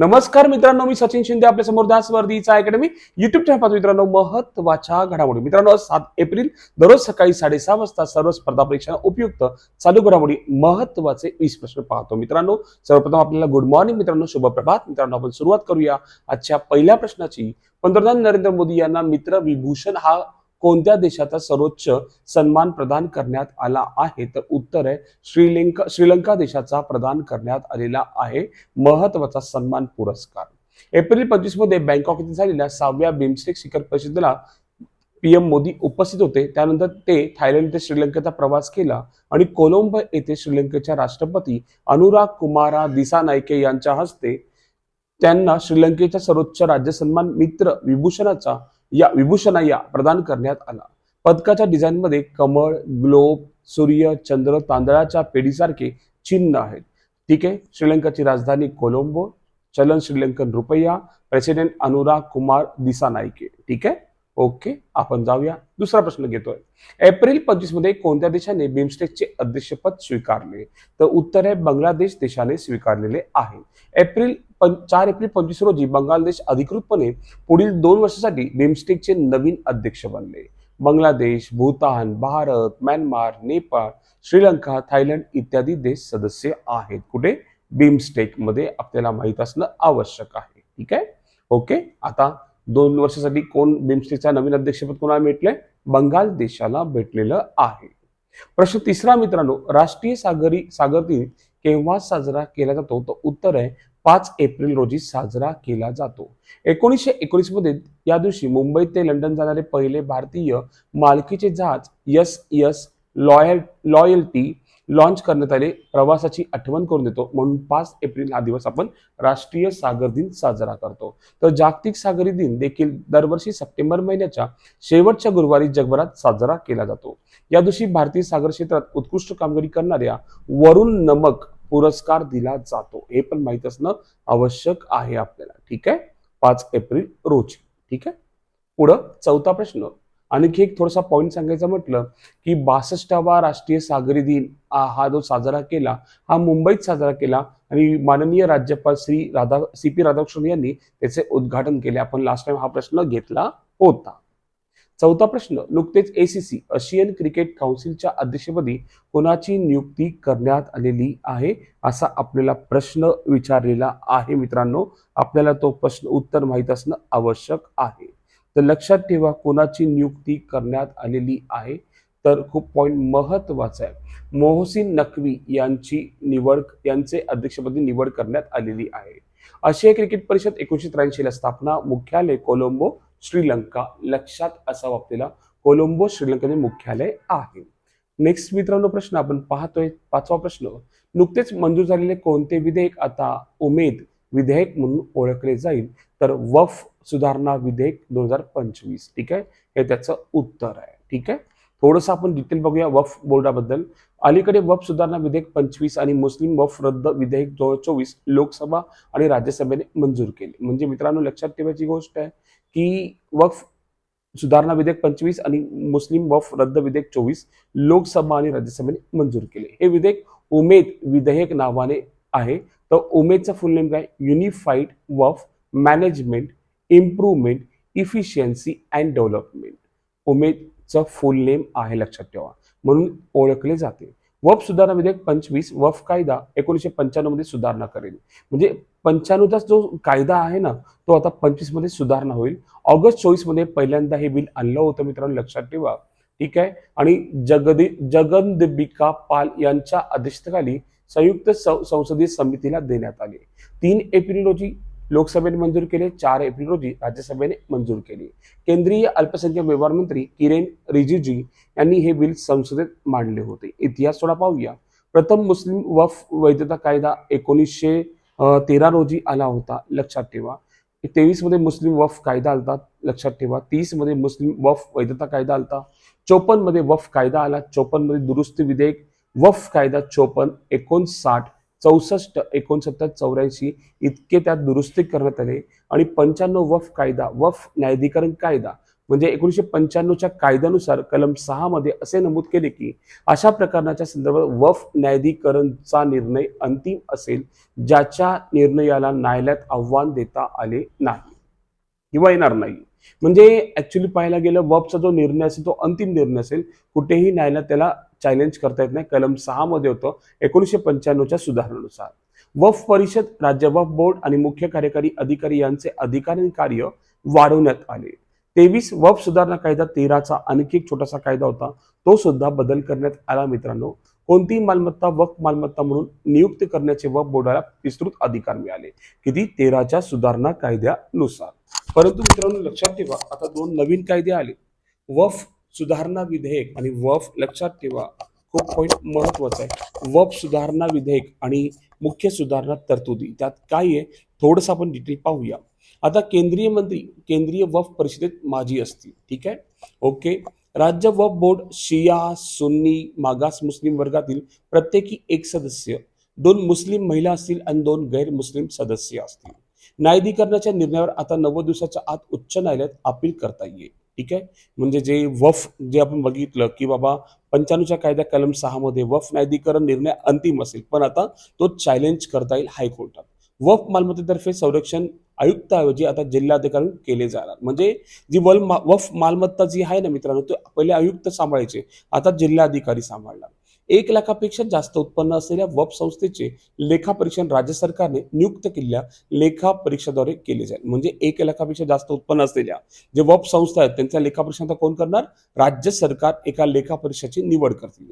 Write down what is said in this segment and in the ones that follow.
नमस्कार मित्रांनो मी सचिन शिंदे आपल्यासमोर दासवर्दीचा अकॅडमी युट्यूब चॅनल पाहतो मित्रांनो महत्त्वाच्या घडामोडी. मित्रांनो सात एप्रिल दररोज सकाळी साडेसहा वाजता सर्व स्पर्धा परीक्षा उपयुक्त चालू घडामोडी महत्त्वाचे वीस प्रश्न पाहतो. मित्रांनो सर्वप्रथम आपल्याला गुड मॉर्निंग मित्रांनो शुभप्रभात. मित्रांनो आपण सुरुवात करूया आजच्या पहिल्या प्रश्नाची. पंतप्रधान नरेंद्र मोदी यांना मित्र विभूषण हा कोणत्या देशाचा सर्वोच्च सन्मान प्रदान करण्यात आला आहे? तर उत्तर आहे श्रीलंका श्रीलंका देशाचा प्रदान करण्यात आलेला आहे. महत्त्वाचा सन्मान पुरस्कार. एप्रिल पंचवीसमध्ये बँकॉक येथे झालेल्या सहाव्या बिमस्टेक शिखर परिषदेला पीएम मोदी उपस्थित होते. त्यानंतर ते थायलंड ते श्रीलंकेचा प्रवास केला आणि कोलंबो येथे श्रीलंकेच्या राष्ट्रपती अनुराग कुमारा दिसानायके यांच्या हस्ते त्यांना श्रीलंकेच्या सर्वोच्च राज्य सन्मान मित्र विभूषणाचा या विभूषणा या प्रदान करण्यात आला. पदकाच्या डिझाईनमध्ये कमळ ग्लोब सूर्य चंद्र तांदळाच्या पेढीसारखे चिन्ह आहेत. ठीक आहे? श्रीलंकाची राजधानी कोलंबो चलन श्रीलंकन रुपया प्रेसिडेंट अनुराग कुमार दिसानायके ठीक आहे? ओके आपण जाऊया. दुसरा प्रश्न घेतोय. एप्रिल पंचवीसमध्ये कोणत्या देशाने बिमस्टेकचे अध्यक्षपद स्वीकारले? तर उत्तर आहे बांगलादेश देशाने स्वीकारलेले आहे. एप्रिल पं- चार एप्रिल पंचवीस रोजी बांगलादेश अधिकृतपणे पुढील दोन वर्षासाठी बिमस्टेकचे नवीन अध्यक्ष बनले. बांगलादेश भूतान भारत म्यानमार नेपाळ श्रीलंका थायलंड इत्यादी देश सदस्य आहेत. कुठे? बिमस्टेकमध्ये आपल्याला माहीत असणं आवश्यक आहे. ठीक आहे? ओके? आता दोन वर्षासाठी कोण बिमस्टेकचा नवीन अध्यक्षपद कोणाला भेटलंय बंगाल देशाला भेटलेलं आहे. प्रश्न तिसरा मित्रांनो राष्ट्रीय सागरी सागर दिन केव्हा साजरा केला जातो? तर उत्तर आहे पाच एप्रिल रोजी साजरा केला जातो. एकोणीसशे एकोणीसमध्ये या दिवशी मुंबई ते लंडन जाणारे पहिले भारतीय मालकीचे जहाज S S loyal loyalty launch करण्यात आले. प्रवासाची आठवण करून देतो. म्हणून पाच एप्रिल हा दिवस आपण राष्ट्रीय सागर दिन साजरा करतो. तर जागतिक सागरी दिन देखील दरवर्षी सप्टेंबर महिन्याच्या शेवटच्या गुरुवारी जगभरात साजरा केला जातो. या दिवशी भारतीय सागर क्षेत्रात उत्कृष्ट कामगिरी करणाऱ्या वरुण नमक पुरस्कार दिला जातो. हे पण माहीत असणं आवश्यक आहे आपल्याला. ठीक आहे? पाच एप्रिल रोजी. ठीक आहे? पुढं चौथा प्रश्न. आणखी एक थोडासा पॉईंट सांगायचं म्हटलं की बासष्टावा राष्ट्रीय सागरी दिन हा हा जो साजरा केला हा मुंबईत साजरा केला आणि माननीय राज्यपाल श्री राधा सी पी राधाकृष्णन यांनी त्याचे उद्घाटन केले. आपण लास्ट टाइम हा प्रश्न घेतला होता. चौथा प्रश्न नुकतेच एसीसी आशियन क्रिकेट काउन्सिलच्या अध्यक्षपदी कोणाची नियुक्ती करण्यात आलेली आहे असा आपल्याला प्रश्न विचारलेला आहे मित्रांनो. आपल्याला तो प्रश्न उत्तर माहीत असणं आवश्यक आहे. तर लक्षात ठेवा कोणाची नियुक्ती करण्यात आलेली आहे. तर खूप पॉईंट महत्त्वाचा आहे. मोहसिन नकवी यांची निवड यांचे अध्यक्षपदी निवड करण्यात आलेली आहे. आशिया क्रिकेट परिषद एकोणीशे त्र्याऐंशीला स्थापना मुख्यालय कोलंबो श्रीलंका लक्षात असावं आपल्याला कोलंबो श्रीलंकेचे मुख्यालय आहे. नेक्स्ट मित्रांनो प्रश्न आपण पाहतोय पाचवा प्रश्न. नुकतेच मंजूर झालेले कोणते विधेयक आता उमेद विधेयक म्हणून ओळखले जाईल? तर वफ सुधारणा विधेयक दोन हजार पंचवीस ठीक आहे? हे त्याचं उत्तर आहे ठीक आहे? थोडंसं आपण डिटेल बघूया वफ बोर्डाबद्दल. अलीकडे वफ सुधारणा विधेयक पंचवीस आणि मुस्लिम वफ रद्द विधेयक दोन हजार चोवीस लोकसभा आणि राज्यसभेने मंजूर केले. म्हणजे मित्रांनो लक्षात ठेवायची गोष्ट आहे की वफ सुधारणा विधेयक पंचवीस आणि मुस्लिम वफ रद्द विधेयक चोवीस लोकसभा आणि राज्यसभेने मंजूर केले. हे विधेयक उमेद विधेयक नावाने आहे. तर उमेदचं फुल नेम काय? Unified Waqf management improvement efficiency and development उमेदचं full name आहे लक्षात ठेवा. म्हणून ओळखले जाते. वफ सुधारणा विधेयक पंचवीस वफ कायदा एकोणीसशे पंच्याण्णवमध्ये सुधारणा करेल. म्हणजे पंच्याण्णवचा जो कायदा आहे ना तो आता पंचवीसमध्ये सुधारणा होईल. ऑगस्ट चोवीसमध्ये पहिल्यांदा हे बिल आणलं होतं मित्रांनो लक्षात ठेवा. ठीक आहे? आणि जगदी जगदंबिका पाल यांच्या अध्यक्षतेखाली संयुक्त सं- संसदीय समितीला देण्यात आले. तीन एप्रिल रोजी लोकसभेने मंजूर केले चार एप्रिल रोजी राज्यसभेने मंजूर केले. केंद्रीय अल्पसंख्याक व्यवहार मंत्री किरेन रिजिजू यांनी हे बिल संसदेत मांडले होते. इतिहास थोडा पाहूया. प्रथम मुस्लिम वफ वैधता कायदा एकोणीसशे तेरा रोजी आला होता लक्षात ठेवा. तेवीसमध्ये मुस्लिम वफ कायदा आलता लक्षात ठेवा. तीसमध्ये मुस्लिम वफ वैधता कायदा आलता चोपन्नमध्ये वफ कायदा आला चोपन्नमध्ये दुरुस्ती विधेयक वफ कायदा चोपन्न एकोणसाठ चौसष्ट एकोणसत्तर चौऱ्याऐंशी इतके त्यात दुरुस्ती करण्यात आले. आणि पंच्याण्णव वफ कायदा वफ न्यायाधिकरण कायदा म्हणजे एकोणीसशे पंच्याण्णवच्या कायद्यानुसार कलम सहा मध्ये असे नमूद केले की अशा प्रकरणाच्या संदर्भात वफ न्यायाधिकरणचा निर्णय अंतिम असेल ज्याच्या निर्णयाला न्यायालयात आव्हान देता आले नाही. किंवा येणार नाही. म्हणजे ऍक्च्युली पाहायला गेलं वफचा जो निर्णय असेल तो अंतिम निर्णय असेल. कुठेही न्यायालयात त्याला चॅलेंज करता येत नाही. कलम सहा मध्ये होतं. एकोणीसशे पंच्याण्णवच्या सुधारणेनुसार. वफ परिषद राज्य वफ बोर्ड आणि मुख्य कार्यकारी अधिकारी यांचे अधिकार आणि कार्य वाढवण्यात आले. तेवीस वफ सुधारणा कायदा तेराचा आणखी एक छोटासा कायदा होता. तो सुद्धा बदल करण्यात आला मित्रांनो. कोणतीही मालमत्ता वफ मालमत्ता म्हणून नियुक्त करण्याचे वफ बोर्डाला विस्तृत अधिकार मिळाले. किती? तेराच्या सुधारणा कायद्यानुसार. परंतु मित्रांनो लक्षात ठेवा आता दोन नवीन कायदे आले. वफ सुधारणा विधेयक आणि वफ लक्षात ठेवा. खूप पॉईंट महत्त्वाचा आहे. वफ सुधारणा विधेयक आणि मुख्य सुधारणा तरतुदी. त्यात काय आहे? थोडंसं आपण डिटेल पाहूया. आता केंद्रीय मंत्री केंद्रीय वफ परिषदेत माजी असतील. ठीक आहे? ओके राज्य वफ बोर्ड शिया सुन्नी मागास मुस्लिम वर्गातील प्रत्येकी एक सदस्य दोन मुस्लिम महिला असतील आणि दोन गैर मुस्लिम सदस्य असतील. न्यायाधिकरणाच्या निर्णयावर आता नव्वद दिवसाच्या आत उच्च न्यायालयात अपील करता येईल. ठीक आहे? म्हणजे जे वफ जे आपण बघितलं की बाबा पंच्याण्णवच्या कायद्या कलम सहामध्ये वफ न्यायाधिकरण निर्णय अंतिम असेल पण आता तो चॅलेंज करता येईल हायकोर्टात. वफ मालमत्तेतर्फे संरक्षण आयुक्ताऐवजी आता जिल्हाधिकारी केले जाणार. म्हणजे जी वल मा- वफ मालमत्ता जी आहे ना मित्रांनो ते पहिले आयुक्त सांभाळायचे आता जिल्हाधिकारी सांभाळणार. एक लाखापेक्षा जास्त उत्पन्न असलेल्या वफ संस्थेचे लेखापरीक्षण राज्य सरकारने नियुक्त केलेल्या लेखापरीक्षाद्वारे केले जाईल. म्हणजे एक लाखापेक्षा जास्त उत्पन्न असलेल्या जे वफ संस्था आहेत त्यांच्या लेखापरीक्षा कोण करणार? राज्य सरकार एका लेखापरीक्षाची निवड करतील.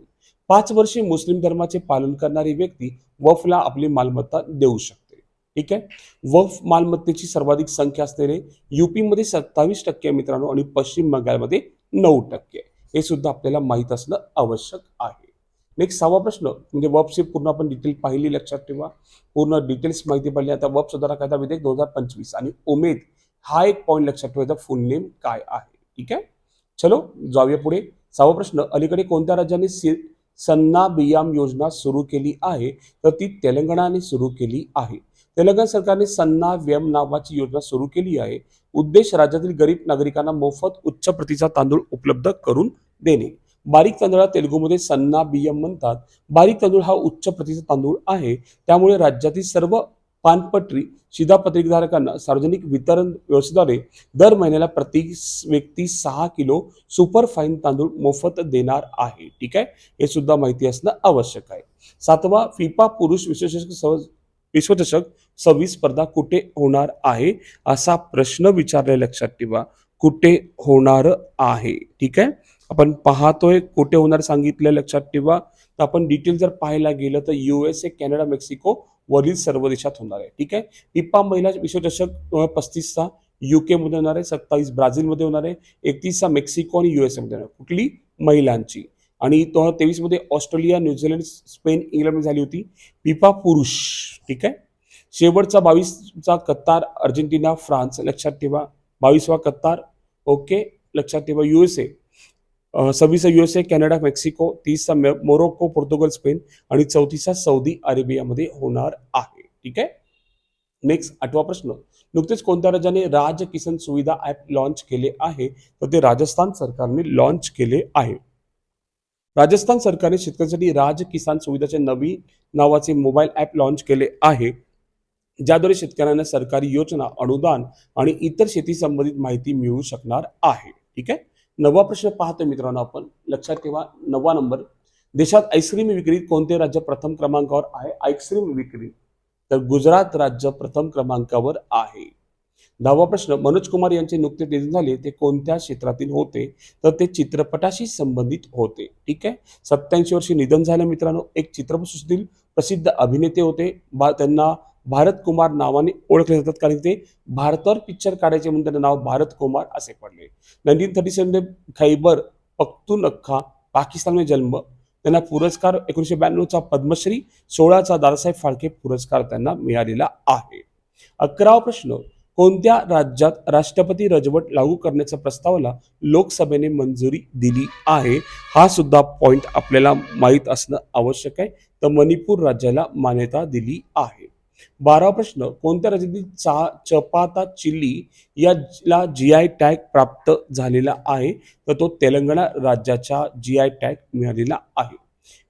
पाच वर्षे मुस्लिम धर्माचे पालन करणारी व्यक्ती वफला आपली मालमत्ता देऊ शकते. ठीक आहे? वफ मालमत्तेची सर्वाधिक संख्या असलेले युपीमध्ये सत्तावीस टक्के मित्रांनो आणि पश्चिम बंगालमध्ये नऊ टक्के हे सुद्धा आपल्याला माहीत असणं आवश्यक आहे. नेक्स्ट सहावा प्रश्न म्हणजे वफची पूर्ण आपण डिटेल पाहिली लक्षात ठेवा. पूर्ण डिटेल्स माहिती पाहिली. आता वफ सुधारा कायदा विधेयक दोन हजार पंचवीस आणि उमेद हा एक पॉईंट लक्षात ठेवायचा फुल नेम काय आहे. ठीक आहे? चलो जाऊया पुढे. सहावा प्रश्न अलीकडे कोणत्या राज्याने सन्ना बियाम योजना सुरू केली आहे? तर ती तेलंगणाने सुरू केली आहे. तेलंगणा सरकारने सन्ना व्यम नावाची योजना सुरू केली आहे. उद्देश राज्यातील गरीब नागरिकांना मोफत उच्च प्रतीचा तांदूळ उपलब्ध करून देणे. बारीक तांदळा तेलुगूमध्ये सन्ना बियम म्हणतात. बारीक तांदूळ हा उच्च प्रतीचा तांदूळ आहे. त्यामुळे राज्यातील सर्व पानपट्टी शिधापत्रिकधारकांना सार्वजनिक वितरण व्यवस्थेद्वारे दर महिन्याला प्रति व्यक्ती सहा किलो सुपर फाईन तांदूळ मोफत देणार आहे. ठीक आहे? हे सुद्धा माहिती असणं आवश्यक आहे. सातवा फिफा पुरुष विश्वचषक सहज विश्वचषक सव्वीस स्पर्धा कुठे होणार आहे? असा प्रश्न विचारले लक्षात ठेवा. कुठे होणार आहे? ठीक आहे? आपण पाहतोय कुठे होणार सांगितलं लक्षात ठेवा. तर आपण डिटेल जर पाहायला गेलं तर युएसए कॅनडा मेक्सिको वरील सर्व देशात होणार आहे. ठीक आहे? पिप्पा महिला विश्वचषक दोन हजार पस्तीसचा युके मध्ये होणार आहे सत्तावीस ब्राझीलमध्ये होणार आहे एकतीसचा मेक्सिको आणि युएसए मध्ये होणार आहे. कुठली? महिलांची. आणि दोन हजार तेवीसमध्ये ऑस्ट्रेलिया न्यूझीलंड स्पेन इंग्लंडमध्ये झाली होती. पिपा पुरुष. ठीक आहे? शेवटचा बावीसचा कत्तार अर्जेंटिना फ्रान्स. लक्षात ठेवा. बावीसवा कत्तार ओके? लक्षात ठेवा. युएसए सव्वीसचा ए कॅनडा मेक्सिको तीसचा मे- मोरोक्को पोर्तुगल स्पेन आणि चौतीसचा सौदी अरेबियामध्ये होणार आहे. ठीक आहे? नेक्स्ट आठवा प्रश्न. नुकतेच कोणत्या राज्याने राज किसान सुविधा ऍप लॉन्च केले आहे? तर ते राजस्थान सरकारने लॉन्च केले आहे. राजस्थान सरकारने शेतकऱ्यांसाठी राज किसान सुविधाचे नवीन नावाचे मोबाईल ऍप लॉन्च केले आहे. ज्याद्वारे शेतकऱ्यांना सरकारी योजना अनुदान आणि इतर शेती संबंधित माहिती मिळू शकणार आहे. ठीक आहे? नववा प्रश्न पाहतो मित्रांनो आपण. लक्षात ठेवा नववा नंबर. देशात आईस्क्रीम विक्रीत कोणते राज्य प्रथम क्रमांकावर आहे? आईस्क्रीम विक्री. तर गुजरात राज्य प्रथम क्रमांकावर आहे. दहावा प्रश्न मनोज कुमार यांचे नुकते निधन झाले ते कोणत्या क्षेत्रातील होते? तर ते चित्रपटाशी संबंधित होते. ठीक आहे? सत्याऐंशी वर्षी निधन झालं मित्रांनो. एक चित्रपटसृष्टीतील प्रसिद्ध अभिनेते होते. बा त्यांना भारत कुमार नावाने ओळखले जातात. कारण ते भारतावर पिक्चर काढायचे म्हणून त्यांना नाव भारत कुमार असे पडले. Nineteen thirty seven Khyber Pakhtunkhwa पाकिस्तानमध्ये जन्म. त्यांना पुरस्कार एकोणीसशे ब्याण्णवचा पद्मश्री सोळाचा दादासाहेब फाळके पुरस्कार त्यांना मिळालेला आहे. अकरावा प्रश्न कोणत्या राज्यात राष्ट्रपती राजवट लागू करण्याच्या प्रस्तावाला लोकसभेने मंजुरी दिली आहे? हा सुद्धा पॉइंट आपल्याला माहीत असणं आवश्यक आहे. तर मणिपूर राज्याला मान्यता दिली आहे. बारावा प्रश्न कोणत्या राज्यातील चा चपाता चिल्ली याला जी आय टॅग प्राप्त झालेला आहे? तर तो तेलंगणा राज्याच्या जी आय टॅग मिळालेला आहे.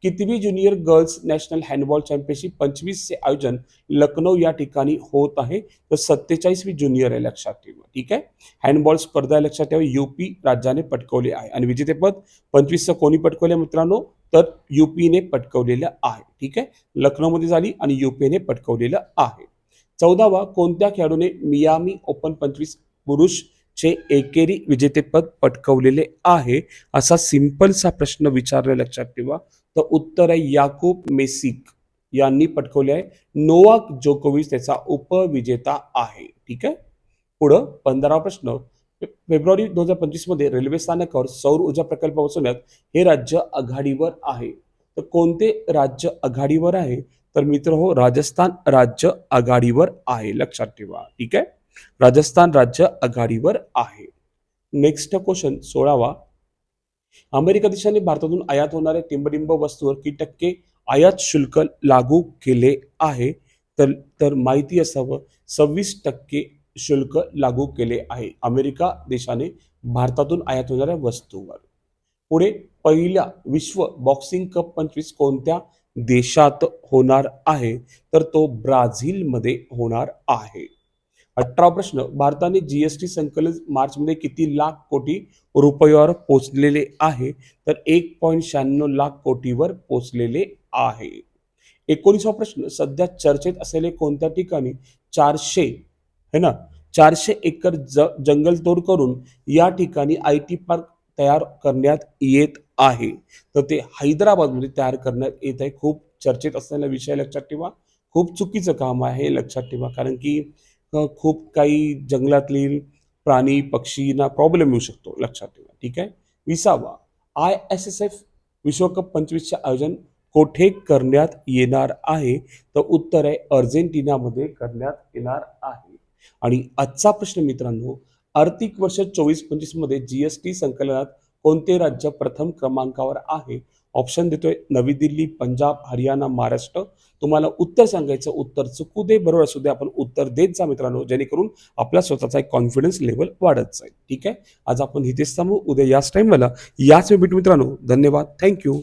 कितवी junior girls national handball championship पंचवीसचे आयोजन लखनौ या ठिकाणी होत आहे. तर सत्तेचाळीसवी ज्युनियर आहे लक्षात ठेवा ठीक आहे? हँडबॉल स्पर्धा लक्षात ठेवा युपी राज्याने पटकवले आहे. आणि विजेतेपद पंचवीसचं कोणी पटकवले मित्रांनो? तर युपीने पटकवलेलं आहे. ठीक आहे? लखनौमध्ये झाली आणि युपीने पटकवलेलं आहे. चौदावा कोणत्या खेळाडूने मियामी ओपन पंचवीस पुरुष चे एकेरी विजेतेपद पटकवलेले आहे? असा सिंपलसा प्रश्न विचारला लक्षात ठेवा. तर उत्तर आहे याकूब मेसिक. यांनी पटकवले आहे. नोवाक जोकोविच त्याचा उपविजेता आहे. ठीक आहे? पुढं पंधरावा प्रश्न. फेब्रुवारी दोन हजार पंचवीसमध्ये रेल्वे स्थानकावर सौर ऊर्जा प्रकल्प बसवण्यात हे राज्य आघाडीवर आहे. तर कोणते राज्य आघाडीवर आहे? तर मित्र हो राजस्थान राज्य आघाडीवर आहे. लक्षात ठेवा. ठीक आहे? राजस्थान राज्य आघाडीवर आहे. Next question सोळावा. अमेरिका देशाने भारतातून आयात होणाऱ्या टिंबडिंब वस्तूवर किती टक्के आयात शुल्क लागू केले आहे. तर तर माहिती असावं. सव्वीस टक्के शुल्क लागू केले आहे. अमेरिका देशाने भारतातून आयात होणाऱ्या वस्तूंवर. पुढे पहिला विश्व बॉक्सिंग कप पंचवीस कोणत्या देशात होणार आहे? तर तो ब्राझीलमध्ये होणार आहे. अठरा प्रश्न भारताने जीएसटी संकलन मार्चमध्ये किती लाख कोटी रुपयावर पोचलेले आहे? तर एक पॉईंट शहाण्णव लाख कोटीवर पोचलेले आहे. एकोणीसवा प्रश्न सध्या चर्चेत असलेले कोणत्या ठिकाणी चारशे है ना? चारशे एकर ज जंगलतोड करून या ठिकाणी आय टी पार्क तयार करण्यात येत आहे. तर ते हैदराबादमध्ये तयार करण्यात येत आहे. खूप चर्चेत असलेला विषय लक्षात ठेवा. खूप चुकीचं काम आहे लक्षात ठेवा. कारण की खूप काही जंगलातील प्राणी पक्षींना प्रॉब्लेम येऊ शकतो लक्षात ठेवा. ठीक आहे? विसावा. आय एस एस एफ विश्वकप पंचवीसचे आयोजन कोठे करण्यात येणार आहे? तर उत्तर आहे अर्जेंटिनामध्ये करण्यात येणार आहे. आणि आजचा प्रश्न मित्रांनो आर्थिक वर्ष चोवीस पंचवीसमध्ये जीएसटी संकलनात कोणते राज्य प्रथम क्रमांकावर आहे? ऑप्शन देतोय नवी दिल्ली पंजाब हरियाणा महाराष्ट्र. तुम्हाला उत्तर सांगायचं उत्तर चुकू दे बरोबर असू दे आपण उत्तर देत जा मित्रांनो जेणेकरून आपला स्वतःचा एक कॉन्फिडन्स लेवल वाढत जाईल. ठीक आहे? आज आपण इथेच थांबू. उद्या याच टाईमला याच वेळ भेटू मित्रांनो. धन्यवाद. थँक्यू